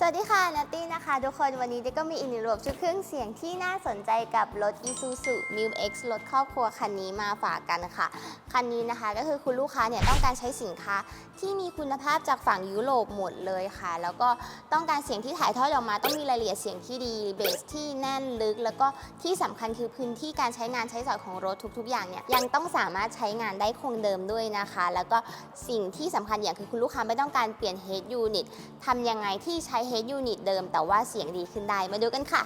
สวัสดีค่ะนัตตี้นะคะ ทุกคนวันนี้เด็กก็มีอีกหนึ่งรวมชุดเครื่องเสียงที่น่าสนใจกับรถ Isuzu New X รถครอบครัวคันนี้มาฝากกันค่ะ คันนี้นะคะก็คือคุณลูกค้าเนี่ยต้องการใช้สินค้าที่มีคุณภาพจากฝั่งยุโรปหมดเลยค่ะ แล้วก็ต้องการเสียงที่ถ่ายทอดออกมาต้องมีรายละเอียดเสียงที่ดีเบสที่แน่นลึก แล้วก็ที่สำคัญคือพื้นที่การใช้งานใช้สอยของรถทุก ๆ อย่างเนี่ยยังต้องสามารถใช้งานได้คงเดิมด้วยนะคะ แล้วก็สิ่งที่สำคัญอย่างคือคุณลูกค้าไม่ต้องการเปลี่ยน head unit ทำยังไงที่ใช้เฮดยูนิตเดิม แต่ว่าเสียงดีขึ้นได้มาดูกันค่ะ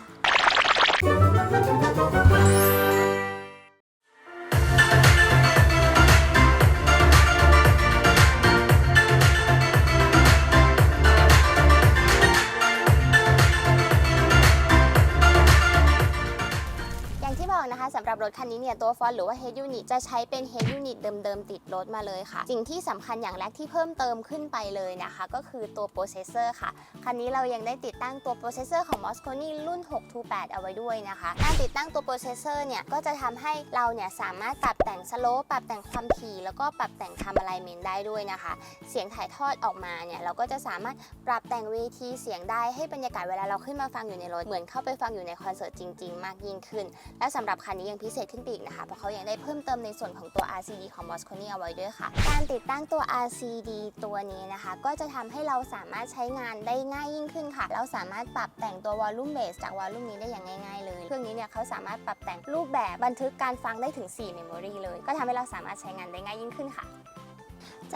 เนี่ยตัวฟอนต์หรือว่า head unit จะใช้เป็น head unit เดิมๆ ติดรถมาเลยค่ะ สิ่งที่สำคัญอย่างแรกที่เพิ่มเติมขึ้นไปเลยนะคะ ก็คือตัว processor ค่ะ คันนี้เรายังได้ติดตั้งตัว processor ของ Mosconi รุ่น 628 เอาไว้ด้วยนะคะ การติดตั้งตัว processor เนี่ยก็จะทำให้เราเนี่ยสามารถปรับแต่ง slow ปรับแต่งความถี่แล้วก็ปรับแต่ง time alignment ได้ด้วยนะคะ เสียงถ่ายทอดออกมาเนี่ยเราก็จะสามารถปรับแต่งเวทีเสียงได้ให้บรรยากาศเวลาเราขึ้นมาฟังอยู่ในรถเหมือนเข้าไปฟังอยู่ในคอนเสิร์ตจริง ๆ มากยิ่งขึ้น และสำหรับคันนี้ยังพิเศษขึ้นไปอีกนะคะ เพราะเขายังได้เพิ่มเติมในส่วนของตัว RCD ของ Mosconi เอาไว้ด้วยค่ะ การติดตั้งตัว RCD ตัวนี้นะคะ ก็จะทำให้เราสามารถใช้งานได้ง่ายยิ่งขึ้นค่ะ เราสามารถปรับแต่งตัว Volume Base จาก Volume นี้ได้อย่างง่าย ๆ เลย เครื่องนี้เนี่ยเขาสามารถปรับแต่งรูปแบบบันทึกการฟังได้ถึง 4 Memory เลย ก็ทำให้เราสามารถใช้งานได้ง่ายยิ่งขึ้นค่ะ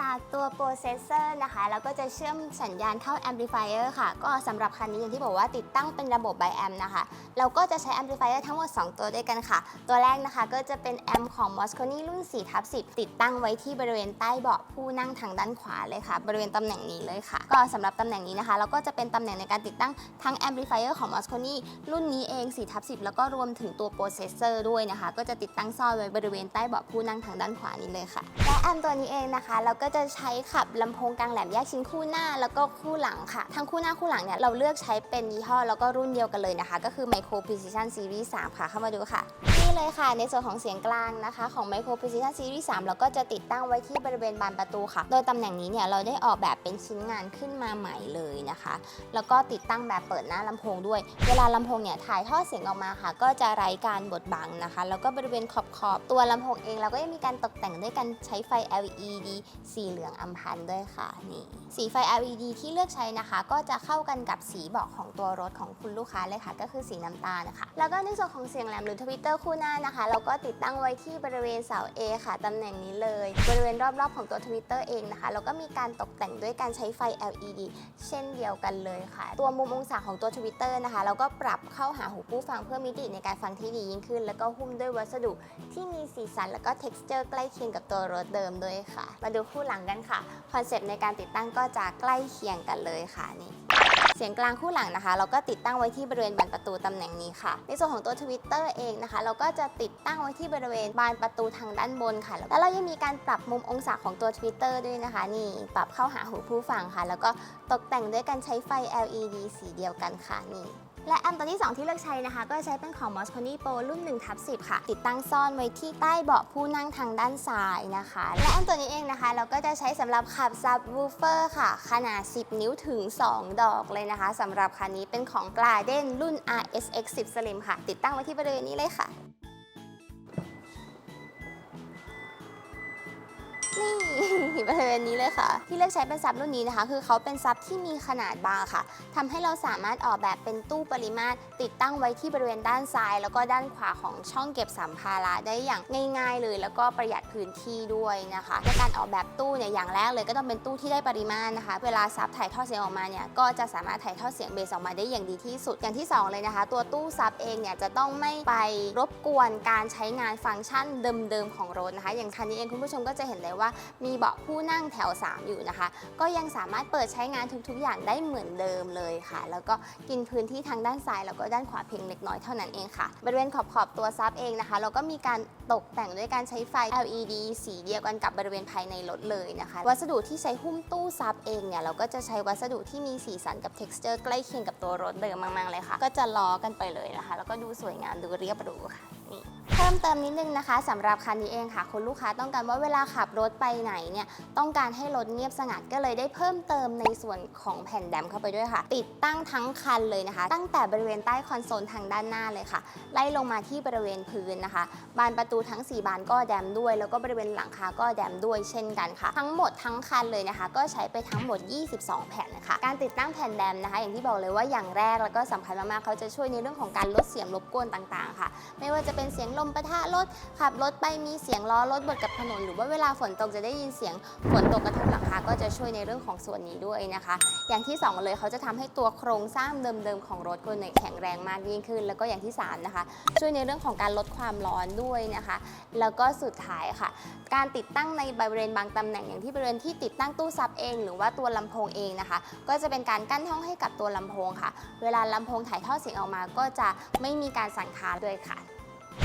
จากตัวโปรเซสเซอร์นะคะเราก็จะเชื่อมสัญญาณเข้าแอมพลิฟายเออร์ค่ะ ก็สำหรับคันนี้อย่างที่บอกว่าติดตั้งเป็นระบบไบแอมนะคะ เราก็จะใช้แอมพลิฟายเออร์ทั้งหมด 2 ตัวด้วยกันค่ะ ตัวแรกนะคะก็จะเป็นแอมของ Mosconi รุ่น4ทับ10 ติดตั้งไว้ที่บริเวณใต้เบาะผู้นั่งทางด้านขวาเลยค่ะ บริเวณตำแหน่งนี้เลยค่ะ ก็สำหรับตำแหน่งนี้นะคะ เราก็จะเป็นตำแหน่งในการติดตั้งทั้งแอมพลิฟายเออร์ของ Mosconi รุ่นนี้เอง4ทับ10 แล้วก็รวมถึงตัวโปรเซสเซอร์ด้วยนะคะ ก็จะติดตั้งซ่อนไว้บริเวณใต้เบาะผู้นั่งทางด้านขวานี้เลยค่ะและแอมตัวนี้เองนะคะเราก็ก็จะใช้ขับลำโพงกลางแหลมแยกชิ้นคู่หน้าแล้วก็คู่หลังค่ะ ทั้งคู่หน้าคู่หลังเนี่ยเราเลือกใช้เป็นยี่ห้อแล้วก็รุ่นเดียวกันเลยนะคะ ก็คือ Micro Precision Series 3 ค่ะ เข้ามาดูค่ะ นี่เลยค่ะ ในส่วนของเสียงกลางนะคะ ของ Micro Precision Series 3 เราก็จะติดตั้งไว้ที่บริเวณบานประตูค่ะ โดยตำแหน่งนี้เนี่ยเราได้ออกแบบเป็นชิ้นงานขึ้นมาใหม่เลยนะคะ แล้วก็ติดตั้งแบบเปิดหน้าลำโพงด้วย เวลาลำโพงเนี่ยถ่ายทอดเสียงออกมาค่ะ ก็จะไร้การบดบังนะคะ แล้วก็บริเวณขอบขอบตัวลำโพงเองเราก็ยังมีการตกแต่งด้วยการใช้ไฟ LED สีเหลืองอำพันด้วยค่ะนี่สีไฟ LED ที่เลือกใช้นะคะ ก็จะเข้ากันกับสีเบาะของตัวรถของคุณลูกค้าเลยค่ะ ก็คือสีน้ำตาลนะคะ แล้วก็ในส่วนของเสียงแหลมหรือทวิตเตอร์คู่หน้านะคะ เราก็ติดตั้งไว้ที่บริเวณเสา A ค่ะตำแหน่งนี้เลย บริเวณรอบๆของตัวทวิตเตอร์เองนะคะเราก็มีการตกแต่งด้วยการใช้ไฟ LED เช่นเดียวกันเลยค่ะ ตัวมุมองศาของตัวทวิตเตอร์นะคะ เราก็ปรับเข้าหาหูผู้ฟังเพื่อมิติในการฟังที่ดียิ่งขึ้น แล้วก็หุ้มด้วยวัสดุที่มีสีสันแล้วก็ texture ใกล้เคียงกับตัวรถเดิมด้วยค่ะ มาดูคู่หลังกันค่ะคอนเซปต์ในการติดตั้งก็จะใกล้เคียงกันเลยค่ะนี่เสียงกลางคู่หลังนะคะ เราก็ติดตั้งไว้ที่บริเวณบานประตูตำแหน่งนี้ค่ะ ในส่วนของตัว Twitter เองนะคะ เราก็จะติดตั้งไว้ที่บริเวณบานประตูทางด้านบนค่ะ แล้วเรายังมีการปรับมุมองศาของตัว Twitter ด้วยนะคะ นี่ปรับเข้าหาหูผู้ฟังค่ะ แล้วก็ตกแต่งด้วยการใช้ไฟ LED สีเดียวกันค่ะนี่ และแอมตัวที่ 2 ที่เลือกใช้นะคะ ก็จะใช้เป็นของ Mosconi Pro รุ่น1ทับ10 ค่ะ ติดตั้งซ่อนไว้ที่ใต้เบาะผู้นั่งทางด้านซ้ายนะคะ และแอมตัวนี้เองนะคะ เราก็จะใช้สำหรับขับซับวูเฟอร์ค่ะ ขนาด 10 นิ้วถึง 2 ดอกเลยนะคะสำหรับคันนี้เป็นของ Gladen รุ่น RSX 10 Slim ค่ะ ติดตั้งไว้ที่บริเวณนี้เลยค่ะ นี่บริเวณนี้เลยค่ะ ที่เลือกใช้เป็นซับรุ่นนี้นะคะ คือเขาเป็นซับที่มีขนาดบางค่ะทำให้เราสามารถออกแบบเป็นตู้ปริมาตร ติดตั้งไว้ที่บริเวณด้านซ้าย แล้วก็ด้านขวาของช่องเก็บสัมภาระได้อย่างง่ายๆ เลย แล้วก็ประหยัดพื้นที่ด้วยนะคะในการออกแบบตู้เนี่ยอย่างแรกเลยก็ต้องเป็นตู้ที่ได้ปริมาณนะคะ เวลาซับถ่ายทอดเสียงออกมาเนี่ยก็จะสามารถถ่ายทอดเสียงเบสออกมาได้อย่างดีที่สุดอย่างที่สองเลยนะคะ ตัวตู้ซับเองเนี่ยจะต้องไม่ไปรบกวนการใช้งานฟังก์ชันเดิมๆของรถนะคะ อย่างคันนี้เองคุณผู้ชมก็จะเห็นเลยว่ามีเบาะผู้นั่งแถว 3 อยู่นะคะ ก็ยังสามารถเปิดใช้งานทุกๆ อย่างได้เหมือนเดิมเลยค่ะ แล้วก็กินพื้นที่ทางด้านซ้ายแล้วก็ด้านขวาเพียงเล็กน้อยเท่านั้นเองค่ะ บริเวณขอบๆตัวซับเองนะคะ เราก็มีการตกแต่งด้วยการใช้ไฟ LED สีเดียวกันกับบริเวณภายในรถเลยนะคะ วัสดุที่ใช้หุ้มตู้ซับเองเนี่ยเราก็จะใช้วัสดุที่มีสีสันกับ texture ใกล้เคียงกับตัวรถเดิมมากๆเลยค่ะ ก็จะล้อกันไปเลยนะคะ แล้วก็ดูสวยงามดูเรียบรูค่ะ นี่เพิ่มเติมนิดนึงนะคะสำหรับคันนี้เองค่ะ คุณลูกค้าต้องการว่าเวลาขับรถไปไหนเนี่ยต้องการให้รถเงียบสงัดก็เลยได้เพิ่มเติมในส่วนของแผ่นแดมเข้าไปด้วยค่ะ ติดตั้งทั้งคันเลยนะคะ ตั้งแต่บริเวณใต้คอนโซลทางด้านหน้าเลยค่ะ ไล่ลงมาที่บริเวณพื้นนะคะ บานประตูทั้ง 4 บานก็แดมด้วย แล้วก็บริเวณหลังคาก็แดมด้วยเช่นกันค่ะ ทั้งหมดทั้งคันเลยนะคะ ก็ใช้ไปทั้งหมด 22 แผ่นนะคะการติดตั้งแผ่นแดมนะคะ อย่างที่บอกเลยว่าอย่างแรกแล้วก็สำคัญมากๆเขาจะช่วยในเรื่องของการลดเสียงรบกวนต่างๆ ค่ะ ไม่ว่าจะเป็นเสียงลมปะทะรถขับรถไปมีเสียงล้อรถบดกับถนน หรือว่าเวลาฝนตกจะได้ยินเสียงฝนตกกระทบหลังคาก็จะช่วยในเรื่องของส่วนนี้ด้วยนะคะ อย่างที่สองเลยเขาจะทำให้ตัวโครงสร้างเดิมๆของรถคนแข็งแรงมากยิ่งขึ้น แล้วก็อย่างที่สามนะคะ ช่วยในเรื่องของการลดความร้อนด้วยนะคะ แล้วก็สุดท้ายค่ะ การติดตั้งในบริเวณบางตำแหน่งอย่างที่บริเวณที่ติดตั้งตู้ซับเอง หรือว่าตัวลำโพงเองนะคะ ก็จะเป็นการกั้นห้องให้กับตัวลำโพงค่ะ เวลาลำโพงถ่ายทอดเสียงออกมาก็จะไม่มีการสั่นคลานด้วยค่ะ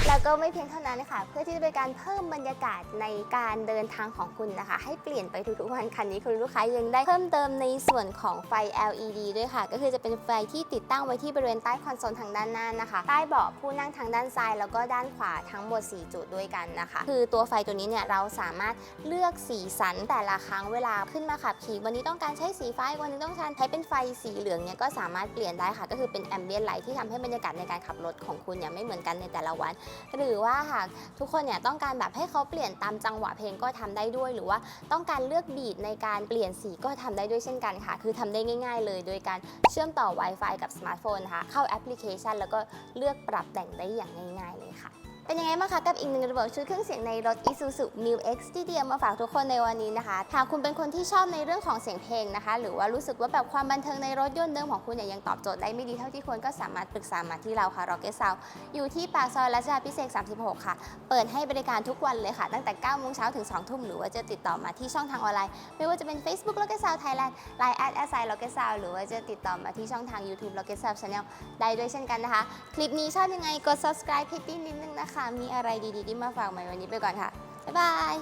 แล้วก็ไม่เพียงเท่านั้นนะคะเพื่อที่จะเป็นการเพิ่มบรรยากาศในการเดินทางของคุณนะคะ ให้เปลี่ยนไปทุกๆวันคันนี้คุณลูกค้ายังได้เพิ่มเติมในส่วนของไฟ LED ด้วยค่ะ ก็คือจะเป็นไฟที่ติดตั้งไว้ที่บริเวณใต้คอนโซลทางด้านหน้านะคะ ใต้เบาะผู้นั่งทางด้านซ้าย แล้วก็ด้านขวาทั้งหมด 4 จุดด้วยกันนะคะ คือตัวไฟตัวนี้เนี่ยเราสามารถเลือกสีสันแต่ละครั้งเวลาขึ้นมาขับขี่วันนี้ต้องการใช้สีฟ้าวันนี้ต้องการใช้เป็นไฟสีเหลืองเนี่ยก็สามารถเปลี่ยนได้ค่ะ ก็คือเป็นแอมเบียนไลท์ที่ทำให้บรรยากาศในการขับรถของคุณเนี่ยไม่เหมือนกันในแต่ละวันหรือว่าหากทุกคนเนี่ยต้องการแบบให้เขาเปลี่ยนตามจังหวะเพลงก็ทำได้ด้วย หรือว่าต้องการเลือกบีดในการเปลี่ยนสีก็ทำได้ด้วยเช่นกันค่ะ คือทำได้ง่าย ๆ เลยโดยการเชื่อมต่อ Wi-Fi กับสมาร์ทโฟนค่ะเข้าแอปพลิเคชัน แล้วก็เลือกปรับแต่งได้อย่างง่าย ๆ เลยค่ะ เป็นยังไงบ้างคะกับอีกหนึ่งระบบชุดเครื่องเสียงในรถ Isuzu New X ที่เดียมมาฝากทุกคนในวันนี้นะคะหากคุณเป็นคนที่ชอบในเรื่องของเสียงเพลงนะคะ หรือว่ารู้สึกว่าแบบความบันเทิงในรถยนต์เดิมของคุณเนี่ยยังตอบโจทย์ได้ไม่ดีเท่าที่ควรก็สามารถปรึกษามาที่เราค่ะ Rocket Sound อยู่ที่ปากซอยรัชดาพิเศษ36 ค่ะ เปิดให้บริการทุกวันเลยค่ะ ตั้งแต่9โมงเช้าถึง2ทุ่มหรือว่าจะติดต่อมาที่ช่องทางออนไลน์ ไม่ว่าจะเป็น Facebook Rocket Sound Thailand Line at s i Rocket Sound หรือว่าจะติดต่อมาที่ช่องทาง YouTube Rocket Sound Channel ได้ด้วยเช่นกันนะคะ คลิปนี้ชอบยังไงกด subscribe ให้ตี้นิดนึงนะคะมีอะไรดีๆที่มาฝากใหม่วันนี้ไปก่อนค่ะ บ๊ายบาย